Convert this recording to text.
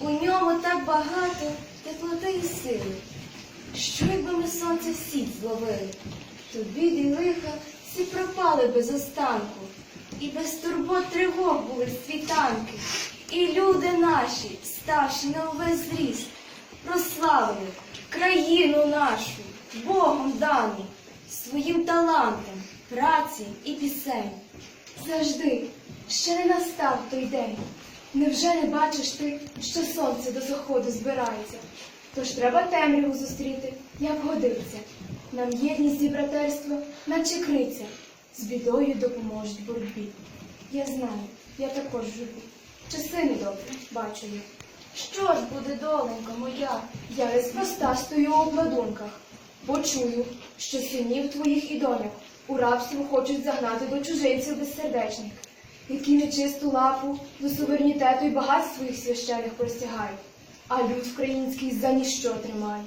У ньому так багато теплоти і сили. Що якби ми сонце всі зловили, то біди й лиха всі пропали без останку, і без турбот тривог були світанки, і люди наші, ставши на увесь зріст, прославили країну нашу, Богом дану, своїм талантом, праці і пісень. Завжди ще не настав той день. Невже не бачиш ти, що сонце до заходу збирається? Тож треба темряву зустріти, як годиться. Нам єдність і братерство, наче криця, з бідою допоможуть боротьбі. Я знаю, я також живу. Часи недобрі, бачу я. Що ж буде, доленько моя? Я неспроста стою у обладунках, бо чую, що синів твоїх і доньок у рабство хочуть загнати до чужинців безсердечних, які нечисту лапу до суверенітету і багатств своїх священих простягають, а люд український за ніщо тримають.